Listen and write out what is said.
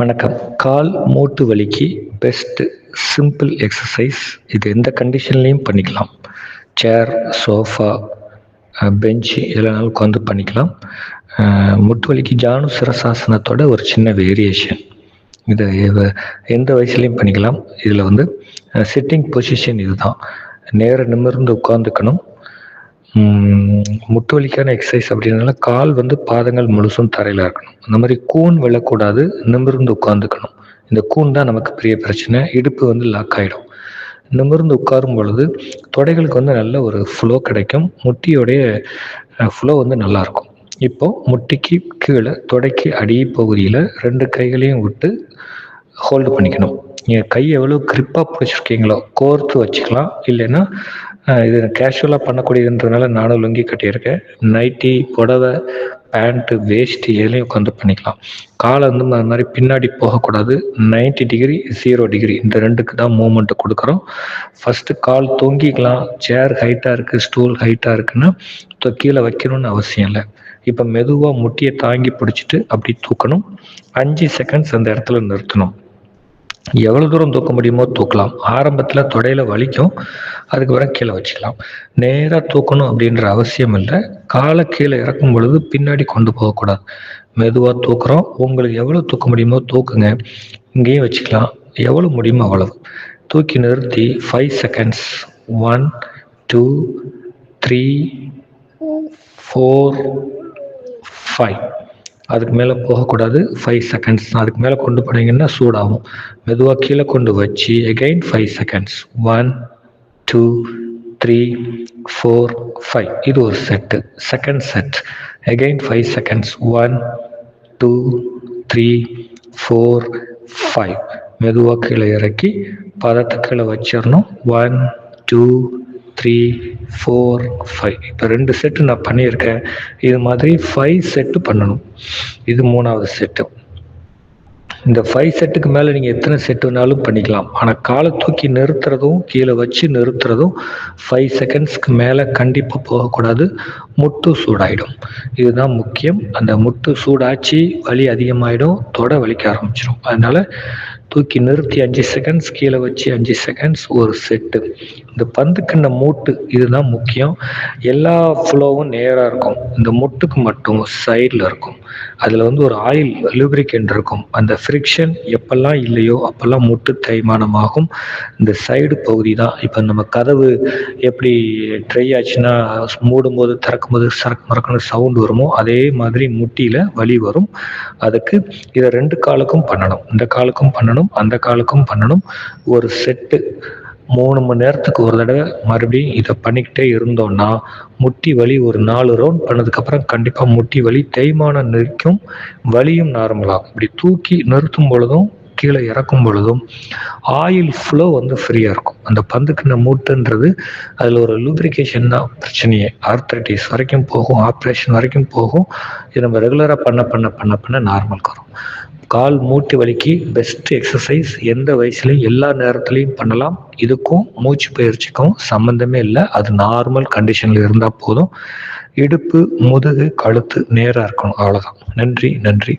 வணக்கம். கால் மூட்டு வலிக்கு பெஸ்ட்டு சிம்பிள் எக்ஸசைஸ் இது எந்த கண்டிஷன்லேயும் பண்ணிக்கலாம். சேர் சோஃபா பெஞ்சு எதுலனாலும் உட்காந்து பண்ணிக்கலாம். மூட்டு முட்டு வலிக்கு ஜானு சிரசாசனத்தோட ஒரு சின்ன வேரியேஷன் இதை எந்த வயசுலையும் பண்ணிக்கலாம். இதில் வந்து சிட்டிங் பொசிஷன் இதுதான். நேர நிமிர்ந்து உட்காந்துக்கணும் முட்டு வலிக்கான எக்ஸசைஸ் அப்படின்னால கால் வந்து பாதங்கள் முழுசும் தரையில் இருக்கணும். அந்த மாதிரி கூன் விழக்கூடாது நிமிர்ந்து உட்காந்துக்கணும் இந்த கூன் தான் நமக்கு பெரிய பிரச்சனை. இடுப்பு வந்து லாக் ஆகிடும் நிமிர்ந்து உட்காரும் பொழுது தொடைகளுக்கு வந்து நல்ல ஒரு ஃப்ளோ கிடைக்கும். முட்டியோடைய ஃப்ளோ வந்து நல்லா இருக்கும். இப்போ முட்டிக்கு கீழே தொடைக்கு அடி பகுதியில் ரெண்டு கைகளையும் விட்டு ஹோல்டு பண்ணிக்கணும். நீங்கள் கை எவ்வளோ கிரிப்பாக பிடிச்சிருக்கீங்களோ கோர்த்து வச்சுக்கலாம். இல்லைன்னா இது கேஷுவலாக பண்ணக்கூடியதுன்றதுனால நானும் லுங்கி கட்டியிருக்கேன். நைட்டி புடவை பேண்ட்டு வேஷ்டி எதுலையும் உட்காந்து பண்ணிக்கலாம். காலை வந்து அது மாதிரி பின்னாடி போகக்கூடாது. 90 டிகிரி ஜீரோ டிகிரி இந்த ரெண்டுக்கு தான் மூமெண்ட் கொடுக்குறோம். First call தொங்கிக்கலாம். சேர் ஹைட்டாக இருக்குது ஸ்டூல் ஹைட்டாக இருக்குன்னா தொ- கீழே வைக்கணும்னு அவசியம் இல்லை. இப்போ மெதுவாக முட்டியை தாங்கி பிடிச்சிட்டு அப்படி தூக்கணும். அஞ்சு செகண்ட்ஸ் அந்த இடத்துல நிறுத்தணும். எவ்வளோ தூரம் தூக்க முடியுமோ தூக்கலாம். ஆரம்பத்தில் தொடையில வலிக்கும். அதுக்கு பிறகு கீழே வச்சுக்கலாம். நேராக தூக்கணும் அப்படின்ற அவசியம் இல்லை. காலை கீழே இறக்கும் பொழுது பின்னாடி கொண்டு போகக்கூடாது. மெதுவாக தூக்குறோம். உங்களுக்கு எவ்வளோ தூக்க முடியுமோ தூக்குங்க. இங்கேயும் வச்சுக்கலாம். எவ்வளோ முடியுமோ அவ்வளவு. தூக்கி நிறுத்தி five seconds one two three four five அதுக்கு மேலே போகக்கூடாது. ஃபைவ் செகண்ட்ஸ் அதுக்கு மேலே கொண்டு போனீங்கன்னா சூடாகும். மெதுவாக கீழே கொண்டு வச்சு again five seconds one two three four five இது ஒரு set second set again five seconds one two three four five மெதுவாக கீழே இறக்கி பதத்தை கீழே வச்சிடணும். One two three four five இப்போ ரெண்டு செட்டு நான் பண்ணியிருக்கேன். இது மாதிரி ஃபைவ் செட்டு பண்ணணும். இது மூணாவது செட்டு இந்த ஃபைவ் செட்டுக்கு மேலே நீங்கள் எத்தனை செட்டு வேணாலும் பண்ணிக்கலாம். ஆனால் காலை தூக்கி நிறுத்துறதும் கீழே வச்சு நிறுத்துறதும் ஃபைவ் செகண்ட்ஸ்க்கு மேலே கண்டிப்பாக போகக்கூடாது. முட்டு சூடாயிடும். இதுதான் முக்கியம். அந்த முட்டு சூடாச்சு வலி அதிகமாயிடும் தொடை வலிக்க ஆரம்பிச்சிடும் அதனால தூக்கி நிறுத்தி அஞ்சு செகண்ட்ஸ் கீழே வச்சு அஞ்சு செகண்ட்ஸ் ஒரு செட்டு இந்த பந்துக்கண்ண மூட்டு இதுதான் முக்கியம். எல்லா ஃப்ளோவும் நேராக இருக்கும். இந்த முட்டுக்கு மட்டும் சைடில் இருக்கும். அதில் வந்து ஒரு ஆயில் லூப்ரிகேண்ட் இருக்கும். அந்த ஃப்ரிக்ஷன் எப்பெல்லாம் இல்லையோ அப்பெல்லாம் முட்டு தேய்மானமாகும். இந்த சைடு பகுதி தான். இப்போ நம்ம கதவு எப்படி ட்ரை ஆச்சுன்னா மூடும்போது திறக்கும்போது சரக்கு மறக்கணும் சவுண்ட் வருமோ அதே மாதிரி முட்டியில் வலி வரும். அதுக்கு இதை ரெண்டு காலுக்கும் பண்ணணும். இந்த காலுக்கும் பண்ணணும். பண்ணணும் அந்த காலுக்கும் பண்ணணும். ஒரு செட்டு மூணு மணி நேரத்துக்கு ஒரு தடவை மறுபடியும் இதை பண்ணிக்கிட்டே இருந்தோம்னா முட்டி வலி ஒரு நாலு ரவுண்ட் பண்ணதுக்கப்புறம் கண்டிப்பாக முட்டி வலி தேய்மானம் நிற்கும் வலியும் நார்மலாகும் இப்படி தூக்கி நிறுத்தும் பொழுதும் கீழே இறக்கும் பொழுதும் ஆயில் ஃப்ளோ வந்து ஃப்ரீயாக இருக்கும். அந்த பந்துக்கின மூட்டுன்றது அதில் ஒரு லூப்ரிகேஷன் தான் பிரச்சனையே. ஆர்த்ரைட்டிஸ் வரைக்கும் போகும் ஆப்ரேஷன் வரைக்கும் போகும். இது நம்ம ரெகுலராக பண்ண பண்ண பண்ண பண்ண நார்மலுக்கு வரும். கால் மூட்டு வலிக்கு பெஸ்ட் எக்ஸசைஸ் எந்த வயசுலையும் எல்லா நேரத்துலையும் பண்ணலாம். இதுக்கும் மூச்சு பயிற்சிக்கும் சம்மந்தமே இல்லை. அது நார்மல் கண்டிஷனில் இருந்தால் போதும். இடுப்பு முதுகு கழுத்து நேராக இருக்கணும். அவ்வளோதான் நன்றி நன்றி.